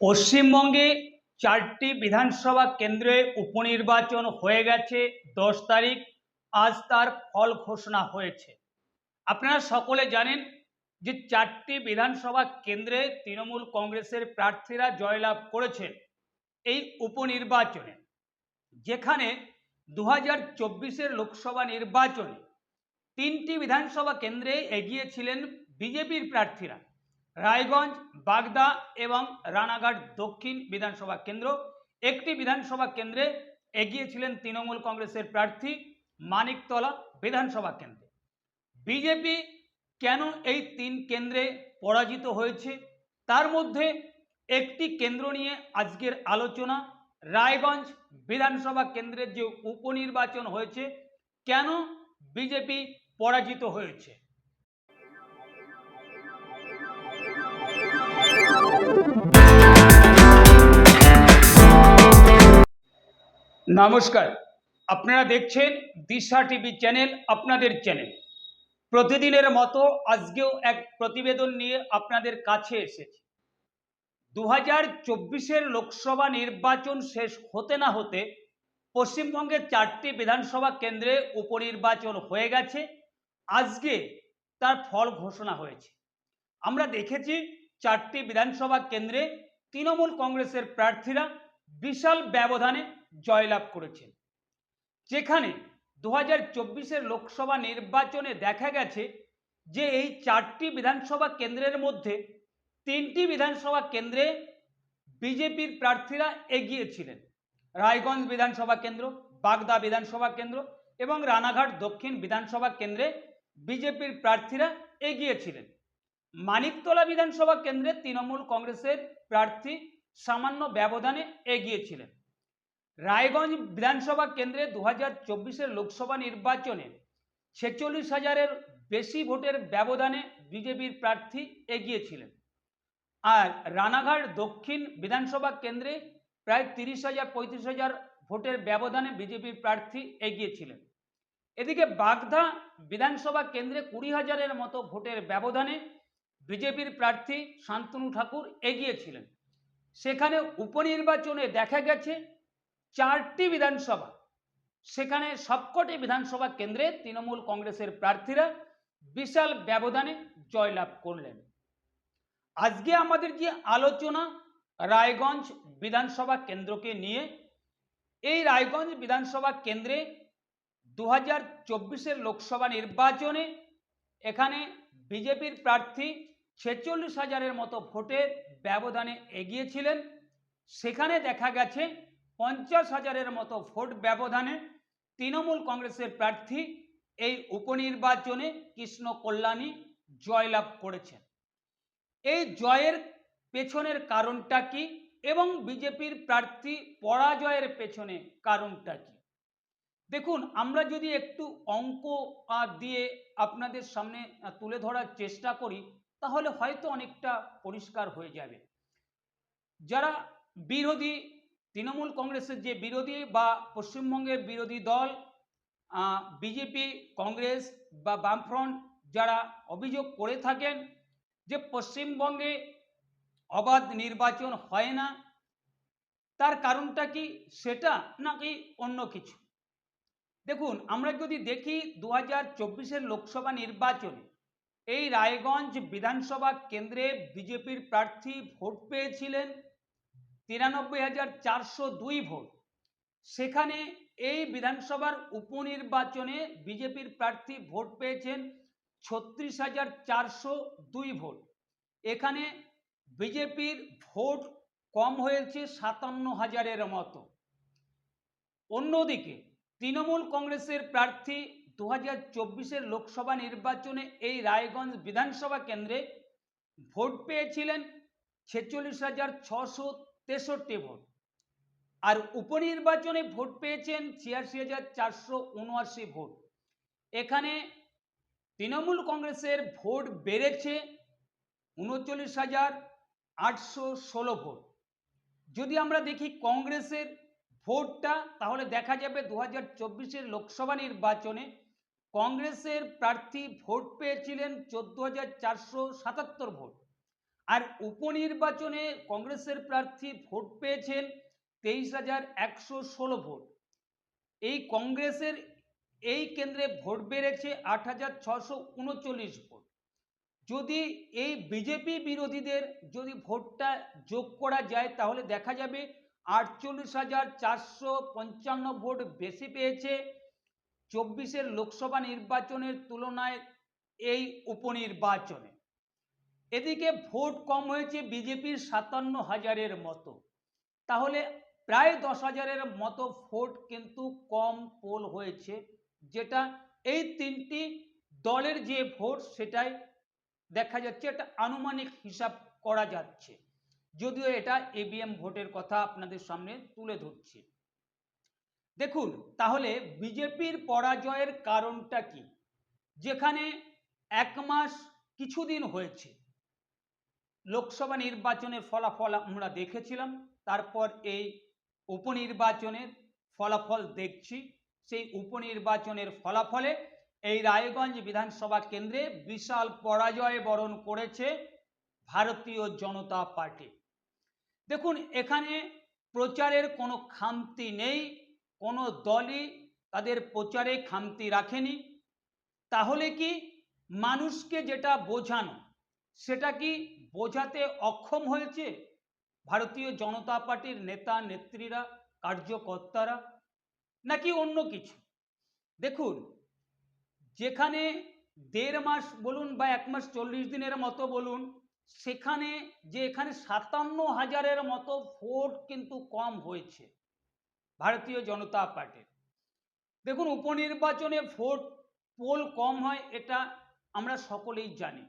পশ্চিমবঙ্গে চারটি বিধানসভা কেন্দ্রে উপনির্বাচন হয়ে গেছে দশ তারিখ। আজ তার ফল ঘোষণা হয়েছে। আপনারা সকলে জানেন যে চারটি বিধানসভা কেন্দ্রে তৃণমূল কংগ্রেসের প্রার্থীরা জয়লাভ করেছেন এই উপনির্বাচনে। যেখানে দু হাজার লোকসভা নির্বাচনে তিনটি বিধানসভা কেন্দ্রে এগিয়েছিলেন বিজেপির প্রার্থীরা। রায়গঞ্জ, বাগদা এবং রানাঘাট দক্ষিণ বিধানসভা কেন্দ্র। একটি বিধানসভা কেন্দ্রে এগিয়েছিলেন তৃণমূল কংগ্রেসের প্রার্থী মানিকতলা বিধানসভা কেন্দ্রে। বিজেপি কেন এই তিন কেন্দ্রে পরাজিত হয়েছে? তার মধ্যে একটি কেন্দ্র নিয়ে আজকের আলোচনা রায়গঞ্জ বিধানসভা কেন্দ্রের যে উপনির্বাচন হয়েছে, কেন বিজেপি পরাজিত হয়েছে? নমস্কার। আপনারা দেখছেন দিশা টিভি চ্যানেল, আপনাদের চ্যানেল। প্রতিদিনের মতো আজকেও এক প্রতিবেদন নিয়ে আপনাদের কাছে এসেছি। দু হাজার চব্বিশের লোকসভা নির্বাচন শেষ হতে না হতে পশ্চিমবঙ্গের চারটি বিধানসভা কেন্দ্রে উপনির্বাচন হয়ে গেছে। আজকে তার ফল ঘোষণা হয়েছে। আমরা দেখেছি চারটি বিধানসভা কেন্দ্রে তৃণমূল কংগ্রেসের প্রার্থীরা বিশাল ব্যবধানে জয়লাভ করেছেন। যেখানে দু হাজার লোকসভা নির্বাচনে দেখা গেছে যে এই চারটি বিধানসভা কেন্দ্রের মধ্যে তিনটি বিধানসভা কেন্দ্রে বিজেপির প্রার্থীরা এগিয়েছিলেন। রায়গঞ্জ বিধানসভা কেন্দ্র, বাগদা বিধানসভা কেন্দ্র এবং রানাঘাট দক্ষিণ বিধানসভা কেন্দ্রে বিজেপির প্রার্থীরা এগিয়েছিলেন। মানিকতলা বিধানসভা কেন্দ্রে তৃণমূল কংগ্রেসের প্রার্থী সামান্য ব্যবধানে এগিয়েছিলেন। রায়গঞ্জ বিধানসভা কেন্দ্রে দু হাজার চব্বিশের লোকসভা নির্বাচনে ছেচল্লিশ হাজারের বেশি ভোটের ব্যবধানে বিজেপির প্রার্থী এগিয়েছিলেন। আর রানাঘাট দক্ষিণ বিধানসভা কেন্দ্রে প্রায় তিরিশ হাজার, পঁয়ত্রিশ হাজার ভোটের ব্যবধানে বিজেপির প্রার্থী এগিয়েছিলেন। এদিকে বাগদা বিধানসভা কেন্দ্রে কুড়ি হাজারের মতো ভোটের ব্যবধানে বিজেপির প্রার্থী শান্তনু ঠাকুর এগিয়েছিলেন। সেখানে উপনির্বাচনে দেখা গেছে চারটি বিধানসভা। সেখানে সবকটি বিধানসভা কেন্দ্রে তৃণমূল কংগ্রেসের প্রার্থীরা বিশাল ব্যবধানে জয়লাভ করলেন। আজকে আমাদের যে আলোচনা রায়গঞ্জ বিধানসভা কেন্দ্রকে নিয়ে, এই রায়গঞ্জ বিধানসভা কেন্দ্রে দু হাজার লোকসভা নির্বাচনে এখানে বিজেপির প্রার্থী ছেচল্লিশ হাজারের মতো ভোটের ব্যবধানে এগিয়েছিলেন। সেখানে দেখা গেছে পঞ্চাশ হাজারের মতো ভোট ব্যবধানে তৃণমূল কংগ্রেসের প্রার্থী এই উপনির্বাচনে কৃষ্ণ কল্যাণী জয়লাভ করেছেন। এই জয়ের পেছনের কারণটা কি এবং বিজেপির প্রার্থী পরাজয়ের পেছনে কারণটা কি? দেখুন, আমরা যদি একটু অঙ্ক দিয়ে আপনাদের সামনে তুলে ধরার চেষ্টা করি তাহলে হয়তো অনেকটা পরিষ্কার হয়ে যাবে। যারা বিরোধী, তৃণমূল কংগ্রেসের যে বিরোধী বা পশ্চিমবঙ্গের বিরোধী দল বিজেপি, কংগ্রেস বা বামফ্রন্ট যারা অভিযোগ করে থাকেন যে পশ্চিমবঙ্গে অবাধ নির্বাচন হয় না, তার কারণটা কি, সেটা নাকি অন্য কিছু? দেখুন, আমরা যদি দেখি দু হাজার লোকসভা নির্বাচনে এই রায়গঞ্জ বিধানসভা কেন্দ্রে বিজেপির প্রার্থী ভোট পেয়েছিলেন তিরানব্বই হাজার চারশো দুই ভোট। সেখানে এই বিধানসভার উপনির্বাচনে বিজেপির প্রার্থী ভোট পেয়েছেন ছত্রিশ হাজার চারশো দুই ভোট। এখানে বিজেপির ভোট কম হয়েছে সাতান্ন হাজারের মতো। অন্যদিকে তৃণমূল কংগ্রেসের প্রার্থী দু হাজার চব্বিশের লোকসভা নির্বাচনে এই রায়গঞ্জ বিধানসভা কেন্দ্রে ভোট পেয়েছিলেন ছেচল্লিশ হাজার ছশো তেষট্টি ভোট। আর উপনির্বাচনে ভোট পেয়েছেন ছিয়াশি হাজার চারশো উনআশি ভোট। এখানে তৃণমূল কংগ্রেসের ভোট বেড়েছে উনচল্লিশ হাজার আটশো ষোলো ভোট। যদি আমরা দেখি কংগ্রেসের ভোটটা, তাহলে দেখা যাবে দু হাজার লোকসভা নির্বাচনে কংগ্রেসের প্রার্থী ভোট পেয়েছিলেন চোদ্দ হাজার চারশো সাতাত্তর ভোট। আর উপনির্বাচনে কংগ্রেসের প্রার্থী ভোট পেয়েছেন তেইশ হাজার একশো ষোলো ভোট। এই কংগ্রেসের, এই কেন্দ্রে ভোট বেড়েছে আট হাজার ছশো উনচল্লিশ ভোট। যদি এই বিজেপি বিরোধীদের যদি ভোটটা যোগ করা যায়, তাহলে দেখা যাবে আটচল্লিশ হাজার চারশো পঞ্চান্ন ভোট বেশি পেয়েছে চব্বিশের লোকসভা নির্বাচনের তুলনায় এই উপনির্বাচনে। এদিকে ভোট কম হয়েছে বিজেপির সাতান্ন হাজারের মতো। তাহলে প্রায় দশ হাজারের মতো ভোট কিন্তু কম পোল হয়েছে, যেটা এই তিনটি দলের যে ভোট সেটাই দেখা যাচ্ছে এটা আনুমানিক হিসাব করা যাচ্ছে। যদিও এটা এবিএম ভোটের কথা আপনাদের সামনে তুলে ধরছি। দেখুন, তাহলে বিজেপির পরাজয়ের কারণটা কি? যেখানে এক মাস কিছুদিন হয়েছে, লোকসভা নির্বাচনের ফলাফল আমরা দেখেছিলাম, তারপর এই উপনির্বাচনের ফলাফল দেখছি, সেই উপনির্বাচনের ফলাফলে এই রায়গঞ্জ বিধানসভা কেন্দ্রে বিশাল পরাজয় বরণ করেছে ভারতীয় জনতা পার্টি। দেখুন, এখানে প্রচারের কোনো খামতি নেই কোনো দলই তাদের প্রচারে খামতি রাখেনি। তাহলে কি মানুষকে যেটা বোঝানো, সেটা কি বোঝাতে অক্ষম হয়েছে ভারতীয় জনতা পার্টির নেতা, নেত্রীরা, কার্যকর্তারা, নাকি অন্য কিছু? দেখুন, যেখানে দেড় মাস বলুন বা এক মাস চল্লিশ দিনের মতো বলুন, সেখানে যে এখানে সাতান্ন হাজারের মতো ভোট কিন্তু কম হয়েছে। ভারতীয় জনতা পার্টির। দেখুন, উপনির্বাচনে ভোট পোল কম হয়, এটা আমরা সকলেই জানি।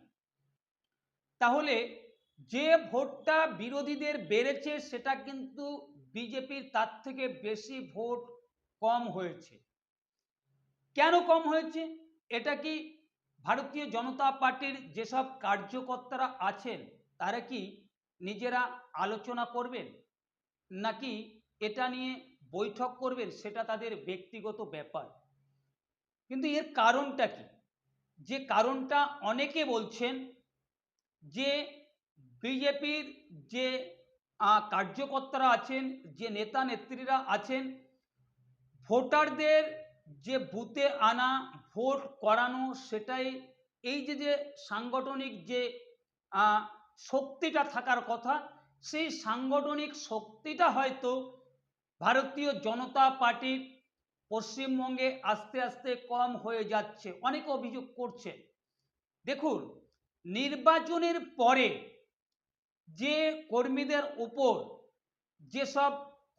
তাহলে যে ভোটটা বিরোধীদের বেড়েছে, সেটা কিন্তু বিজেপির তার থেকে বেশি ভোট কম হয়েছে। কেন কম হয়েছে? এটা কি ভারতীয় জনতা পার্টির যেসব কার্যকর্তারা আছেন, তারা কি নিজেরা আলোচনা করবেন? নাকি এটা নিয়ে বৈঠক করবেন সেটা তাদের ব্যক্তিগত ব্যাপার। কিন্তু এর কারণটা কি? যে কারণটা অনেকে বলছেন যে বিজেপির যে কার্যকর্তারা আছেন, যে নেতা নেত্রীরা আছেন, ভোটারদের যে বুথে আনা, ভোট করানো সেটাই, এই যে যে সাংগঠনিক যে শক্তিটা থাকার কথা, সেই সাংগঠনিক শক্তিটা হয়তো ভারতীয় জনতা পার্টির পশ্চিমবঙ্গে আস্তে আস্তে কম হয়ে যাচ্ছে, অনেক অভিযোগ করছে। দেখুন, নির্বাচনের পরে যে কর্মীদের উপর যেসব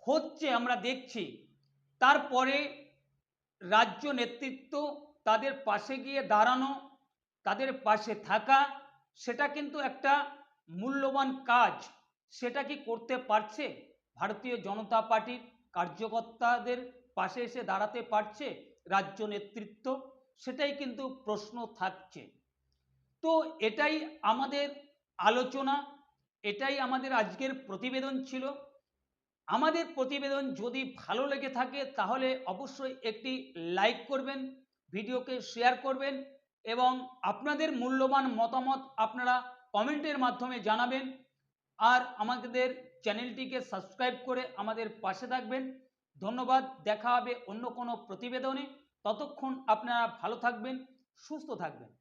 হচ্ছে আমরা দেখছি, তারপরে রাজ্য নেতৃত্ব তাদের পাশে গিয়ে দাঁড়ানো, তাদের পাশে থাকা, সেটা কিন্তু একটা মূল্যবান কাজ। সেটা কি করতে পারছে? ভারতীয় জনতা পার্টির কার্যকর্তাদের পাশে এসে দাঁড়াতে পারছে রাজ্য নেতৃত্ব, সেটাই কিন্তু প্রশ্ন থাকছে। তো এটাই আমাদের আলোচনা, এটাই আমাদের আজকের প্রতিবেদন ছিল। আমাদের প্রতিবেদন যদি ভালো লেগে থাকে, তাহলে অবশ্যই একটি লাইক করবেন, ভিডিওকে শেয়ার করবেন এবং আপনাদের মূল্যবান মতামত আপনারা কমেন্টের মাধ্যমে জানাবেন। আর আমাদের চ্যানেলটিকে সাবস্ক্রাইব করে আমাদের পাশে থাকবেন। ধন্যবাদ, দেখা হবে অন্য কোনো প্রতিবেদনে। ততক্ষণ আপনারা ভালো থাকবেন, সুস্থ থাকবেন।